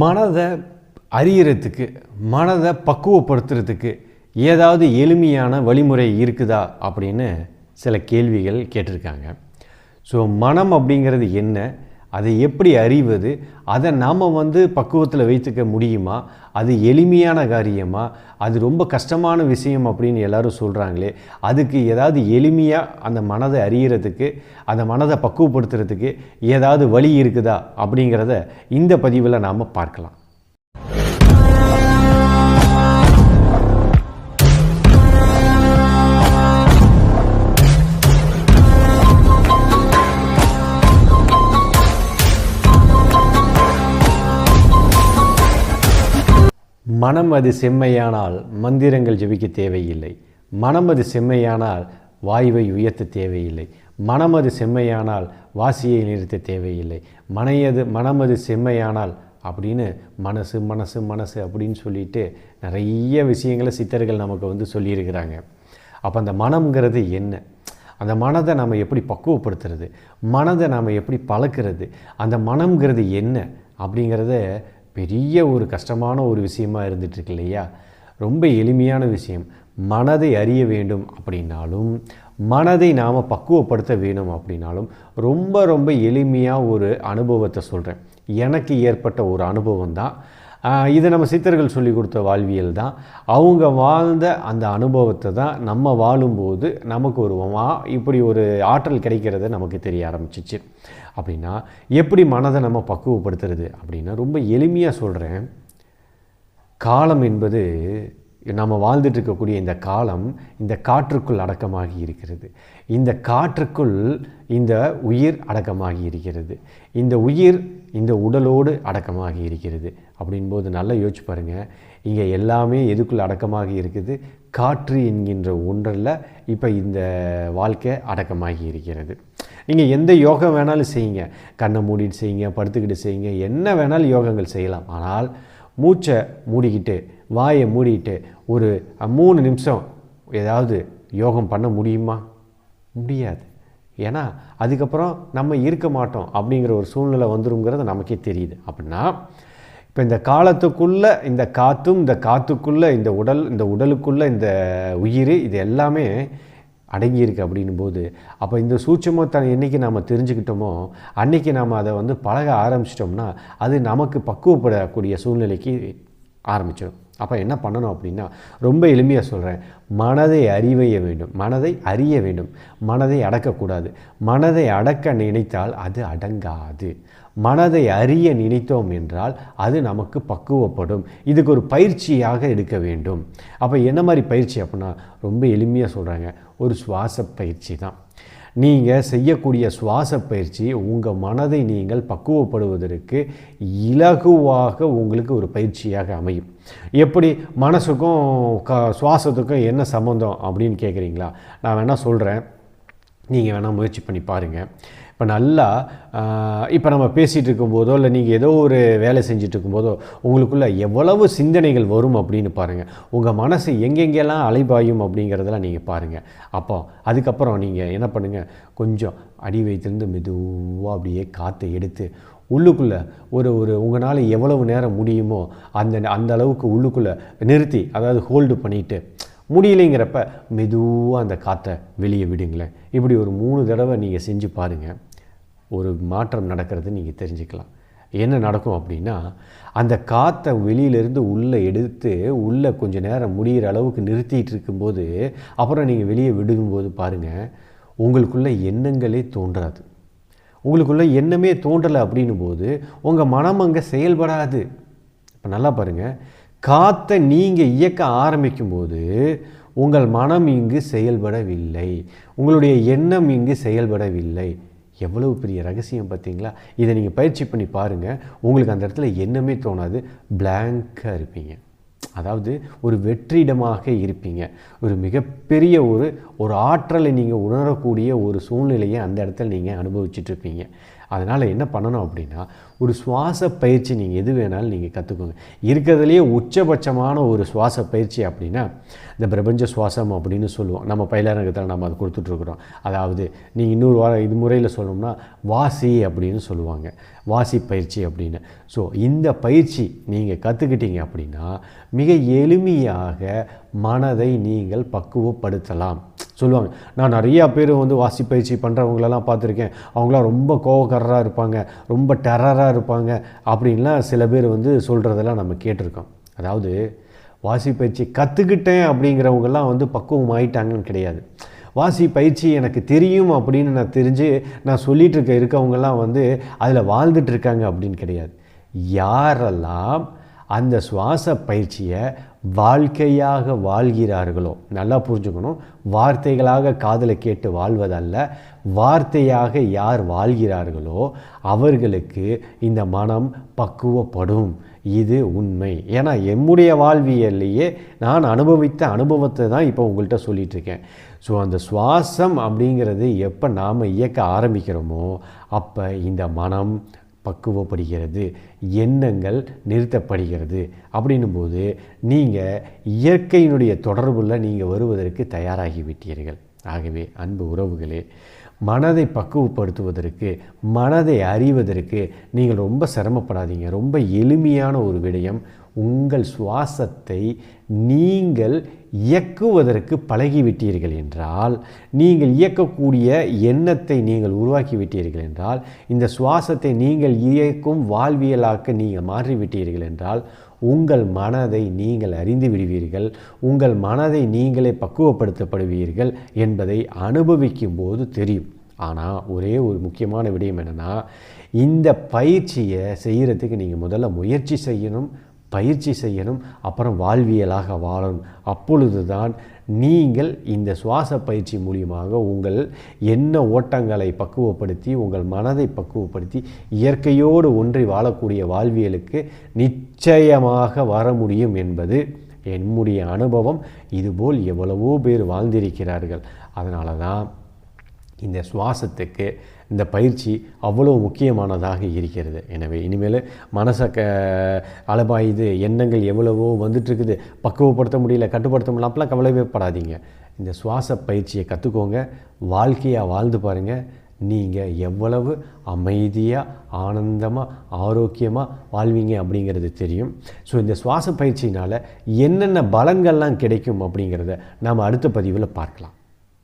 மனதை அறியறதுக்கு மனதை பக்குவப்படுத்துறதுக்கு ஏதாவது எளிமையான வழிமுறை இருக்குதா அப்படின்னு சில கேள்விகள் கேட்டிருக்காங்க. ஸோ மனம் அப்படிங்கிறது என்ன? அதை எப்படி அறிவது? அதை நாம் வந்து பக்குவத்தில் வைத்துக்க முடியுமா? அது எளிமையான காரியமா? அது ரொம்ப கஷ்டமான விஷயம் அப்படின்னு எல்லாரும் சொல்கிறாங்களே அதுக்கு ஏதாவது எளிமையாக அந்த மனதை அறியறதுக்கு அந்த மனதை பக்குவப்படுத்துறதுக்கு ஏதாவது வழி இருக்குதா அப்படிங்கிறத இந்த பதிவில் நாம் பார்க்கலாம். மனம் அது செம்மையானால் மந்திரங்கள் ஜெபிக்க தேவையில்லை. மனம் அது செம்மையானால் வாயுவை உயர்த்த தேவையில்லை. மனம் அது செம்மையானால் வாசியை நிறுத்த தேவையில்லை. மனையது மனம் அது செம்மையானால் அப்படின்னு மனசு மனசு மனசு அப்படின்னு சொல்லிட்டு நிறைய விஷயங்களை சித்தர்கள் நமக்கு வந்து சொல்லியிருக்கிறாங்க. அப்போ அந்த மனம்ங்கிறது என்ன? அந்த மனதை நம்ம எப்படி பக்குவப்படுத்துறது? மனதை நாம் எப்படி பழக்கிறது? அந்த மனம்ங்கிறது என்ன? அப்படிங்கிறத பெரிய ஒரு கஷ்டமான ஒரு விஷயமா இருந்துகிட்ருக்கு இல்லையா? ரொம்ப எளிமையான விஷயம். மனதை அறிய வேண்டும் அப்படின்னாலும் மனதை நாம் பக்குவப்படுத்த வேணும் அப்படின்னாலும் ரொம்ப ரொம்ப எளிமையாக ஒரு அனுபவத்தை சொல்கிறேன் எனக்கு ஏற்பட்ட ஒரு அனுபவம் தான். இதை நம்ம சித்தர்கள் சொல்லி கொடுத்த வாழ்வியல் தான். அவங்க வாழ்ந்த அந்த அனுபவத்தை தான் நம்ம வாழும்போது நமக்கு ஒரு வா இப்படி ஒரு ஆற்றல் கிடைக்கிறது நமக்கு தெரிய ஆரம்பிச்சிச்சு. அப்படின்னா எப்படி மனதை நம்ம பக்குவப்படுத்துறது அப்படின்னா ரொம்ப எளிமையாக சொல்கிறேன் காலம் என்பது நம்ம வாழ்ந்துட்டு இருக்கக்கூடிய இந்த காலம் இந்த காற்றுக்குள் அடக்கமாகி இருக்கிறது. இந்த காற்றுக்குள் இந்த உயிர் அடக்கமாகி இருக்கிறது. இந்த உயிர் இந்த உடலோடு அடக்கமாகி இருக்கிறது. அப்படின்போது நல்லா யோசிச்சு பாருங்கள் இங்கே எல்லாமே எதுக்குள் அடக்கமாகி இருக்குது? காற்று என்கின்ற ஒன்றில் இப்போ இந்த வாழ்க்கை அடக்கமாகி இருக்கிறது. நீங்கள் எந்த யோகம் வேணாலும் செய்யுங்க. கண்ணை மூடிட்டு செய்யுங்க படுத்துக்கிட்டு செய்யுங்க என்ன வேணாலும் யோகங்கள் செய்யலாம். ஆனால் மூச்சை மூடிக்கிட்டு வாயை மூடிக்கிட்டு ஒரு மூணு நிமிஷம் ஏதாவது யோகம் பண்ண முடியுமா? முடியாது. ஏன்னா அதுக்கப்புறம் நம்ம இருக்க மாட்டோம் அப்படிங்கிற ஒரு சூழ்நிலை வந்துருங்கிறது நமக்கே தெரியுது. அப்படின்னா இப்போ இந்த காலத்துக்குள்ளே இந்த காற்றும் இந்த காற்றுக்குள்ளே இந்த உடல் இந்த உடலுக்குள்ளே இந்த உயிர் இது எல்லாமே அடங்கியிருக்கு அப்படின்னும் போது அப்போ இந்த சூட்சமத்தை என்றைக்கு நாம் தெரிஞ்சுக்கிட்டோமோ அன்றைக்கி நாம் அதை வந்து பழக ஆரம்பிச்சிட்டோம்னா அது நமக்கு பக்குவப்படக்கூடிய சூழ்நிலைக்கு ஆரம்பிச்சிடும் அப்போ என்ன பண்ணணும் அப்படின்னா ரொம்ப எளிமையாக சொல்கிறேன் மனதை அறிவைய வேண்டும். மனதை அறிய வேண்டும். மனதை அடக்கக்கூடாது. மனதை அடக்க நினைத்தால் அது அடங்காது. மனதை அறிய நினைத்தோம் என்றால் அது நமக்கு பக்குவப்படும். இதுக்கு ஒரு பயிற்சியாக எடுக்க வேண்டும். அப்போ என்ன மாதிரி பயிற்சி அப்படின்னா ரொம்ப எளிமையாக சொல்கிறாங்க ஒரு சுவாச பயிற்சி தான். நீங்கள் செய்யக்கூடிய சுவாச பயிற்சி உங்கள் மனதை நீங்கள் பக்குவப்படுவதற்கு இலகுவாக உங்களுக்கு ஒரு பயிற்சியாக அமையும். எப்படி? மனசுக்கும் க சுவாசத்துக்கும் என்ன சம்மந்தம் அப்படின்னு கேட்குறீங்களா நான் வேணால் சொல்கிறேன் நீங்கள் வேணால் முயற்சி பண்ணி பாருங்கள் இப்போ நல்லா இப்போ நம்ம பேசிகிட்டு இருக்கும்போதோ இல்லை நீங்கள் ஏதோ ஒரு வேலை செஞ்சுட்டு இருக்கும்போதோ உங்களுக்குள்ளே எவ்வளவு சிந்தனைகள் வரும் அப்படின்னு பாருங்கள் உங்கள் மனசு எங்கெங்கெல்லாம் அலைபாயும் அப்படிங்கிறதெல்லாம் நீங்கள் பாருங்கள் அப்போ அதுக்கப்புறம் நீங்கள் என்ன பண்ணுங்கள் கொஞ்சம் அடி வைத்திருந்து மெதுவாக அப்படியே காற்றை எடுத்து உள்ளுக்குள்ளே ஒரு ஒரு உங்களால் எவ்வளவு நேரம் முடியுமோ அந்த அந்த அளவுக்கு உள்ளுக்குள்ளே நிறுத்தி அதாவது ஹோல்டு பண்ணிவிட்டு முடியலைங்கிறப்ப மெதுவாக அந்த காற்றை வெளியே விடுங்களேன். இப்படி ஒரு மூணு தடவை நீங்கள் செஞ்சு பாருங்கள் ஒரு மாற்றம் நடக்கிறது நீங்கள் தெரிஞ்சுக்கலாம். என்ன நடக்கும் அப்படின்னா அந்த காற்றை வெளியிலேருந்து உள்ளே எடுத்து உள்ளே கொஞ்சம் நேரம் முடிகிற அளவுக்கு நிறுத்திட்டு இருக்கும்போது அப்புறம் நீங்கள் வெளியே விடுங்கும்போது பாருங்கள் உங்களுக்குள்ள எண்ணங்களே தோன்றாது. உங்களுக்குள்ள எண்ணமே தோன்றலை அப்படின்னும் போது உங்கள் மனம் அங்கே செயல்படாது. இப்போ நல்லா பாருங்கள் காற்றை நீங்கள் இயக்க ஆரம்பிக்கும்போது உங்கள் மனம் இங்கு செயல்படவில்லை. உங்களுடைய எண்ணம் இங்கு செயல்படவில்லை. எவ்வளவு பெரிய ரகசியம் பார்த்தீங்களா? இதை நீங்கள் பயிற்சி பண்ணி பாருங்கள் உங்களுக்கு அந்த இடத்துல என்னமே தோணாது. பிளாங்காக இருப்பீங்க. அதாவது ஒரு வெற்றிடமாக இருப்பீங்க. ஒரு மிகப்பெரிய ஒரு ஒரு ஆற்றலை நீங்கள் உணரக்கூடிய ஒரு சூழ்நிலையை அந்த இடத்துல நீங்கள் அனுபவிச்சுட்ருப்பீங்க அதனால் என்ன பண்ணணும் அப்படின்னா ஒரு சுவாச பயிற்சி நீங்கள் எது வேணாலும் நீங்கள் கற்றுக்கோங்க இருக்கிறதுலையே உச்சபட்சமான ஒரு சுவாச பயிற்சி அப்படின்னா இந்த பிரபஞ்ச சுவாசம் அப்படின்னு சொல்லுவோம். நம்ம பயிலரங்கத்தில் நம்ம அதை கொடுத்துட்ருக்குறோம். அதாவது நீங்கள் இன்னொரு வாரம் இது முறையில் சொல்லணும்னா வாசி அப்படின்னு சொல்லுவாங்க. வாசி பயிற்சி அப்படின்னு. ஸோ இந்த பயிற்சி நீங்கள் கற்றுக்கிட்டீங்க அப்படின்னா மிக எளிமையாக மனதை நீங்கள் பக்குவப்படுத்தலாம். சொல்லுவாங்க. நான் நிறையா பேர் வந்து வாசி பயிற்சி பண்ணுறவங்களெல்லாம் பார்த்துருக்கேன். அவங்களாம் ரொம்ப கோவக்காரராக இருப்பாங்க ரொம்ப டெரராக இருப்பாங்க அப்படின்லாம் சில பேர் வந்து சொல்கிறதெல்லாம் நம்ம கேட்டிருக்கோம். அதாவது வாசி பயிற்சி கற்றுக்கிட்டேன் அப்படிங்கிறவங்கெல்லாம் வந்து பக்குவம் ஆயிட்டாங்கன்னு கிடையாது. வாசி பயிற்சி எனக்கு தெரியும் அப்படின்னு நான் தெரிஞ்சு நான் சொல்லிகிட்டு இருக்க இருக்கவங்கெல்லாம் வந்து அதில் வாழ்ந்துட்டுருக்காங்க அப்படின்னு கிடையாது. யாரெல்லாம் அந்த சுவாச பயிற்சியை வாழ்க்கையாக வாழ்கிறார்களோ நல்லா புரிஞ்சுக்கணும். வார்த்தைகளாக காதில் கேட்டு வாழ்வதல்ல. வார்த்தையாக யார் வாழ்கிறார்களோ அவர்களுக்கு இந்த மனம் பக்குவப்படும். இது உண்மை. ஏன்னா என்னுடைய வாழ்வியல்லையே நான் அனுபவித்த அனுபவத்தை தான் இப்போ உங்கள்கிட்ட சொல்லிகிட்ருக்கேன் இருக்கேன் ஸோ அந்த சுவாசம் அப்படிங்கிறது எப்போ நாம் இயக்க ஆரம்பிக்கிறோமோ அப்போ இந்த மனம் பக்குவப்படுகிறது எண்ணங்கள் நிறுத்தப்படுகிறது அப்படின்னும் போது நீங்கள் இயற்கையினுடைய தொடர்பில் நீங்கள் வருவதற்கு தயாராகிவிட்டீர்கள் ஆகவே அன்பு உறவுகளே மனதை பக்குவப்படுத்துவதற்கு மனதை அறிவதற்கு நீங்கள் ரொம்ப சிரமப்படாதீங்க. ரொம்ப எளிமையான ஒரு விடயம் உங்கள் சுவாசத்தை நீங்கள் இயக்குவதற்கு பழகிவிட்டீர்கள் என்றால் நீங்கள் இயக்கக்கூடிய எண்ணத்தை நீங்கள் உருவாக்கி விட்டீர்கள் என்றால் இந்த சுவாசத்தை நீங்கள் இயக்கும் வாழ்வியலாக்க நீங்கள் மாற்றிவிட்டீர்கள் என்றால் உங்கள் மனதை நீங்கள் அறிந்து விடுவீர்கள் உங்கள் மனதை நீங்களே பக்குவப்படுத்தப்படுவீர்கள் என்பதை அனுபவிக்கும் போது தெரியும். ஆனால் ஒரே ஒரு முக்கியமான விடயம் என்னென்னா இந்த பயிற்சியை செய்கிறதுக்கு நீங்கள் முதல்ல முயற்சி செய்யணும் பயிற்சி செய்யணும் அப்புறம் வாழ்வியலாக வாழணும். அப்பொழுது தான் நீங்கள் இந்த சுவாச பயிற்சி மூலியமாக உங்கள் என்ன ஓட்டங்களை பக்குவப்படுத்தி உங்கள் மனதை பக்குவப்படுத்தி இயற்கையோடு ஒன்றி வாழக்கூடிய வாழ்வியலுக்கு நிச்சயமாக வர முடியும் என்பது என்னுடைய அனுபவம். இதுபோல் எவ்வளவோ பேர் வாழ்ந்திருக்கிறார்கள். அதனால தான் இந்த சுவாசத்துக்கு இந்த பயிற்சி அவ்வளோ முக்கியமானதாக இருக்கிறது. எனவே இனிமேல் மனசை க அலபாயுது எண்ணங்கள் எவ்வளவோ வந்துட்டுருக்குது பக்குவப்படுத்த முடியல கட்டுப்படுத்த முடியல அப்பெல்லாம் கவலைப்படாதீங்க இந்த சுவாச பயிற்சியை கற்றுக்கோங்க வாழ்க்கையாக வாழ்ந்து பாருங்கள் நீங்கள் எவ்வளவு அமைதியாக ஆனந்தமாக ஆரோக்கியமாக வாழ்வீங்க அப்படிங்கிறது தெரியும். ஸோ இந்த சுவாச பயிற்சினால் என்னென்ன பலங்கள்லாம் கிடைக்கும் அப்படிங்கிறத நாம் அடுத்த பதிவில் பார்க்கலாம்.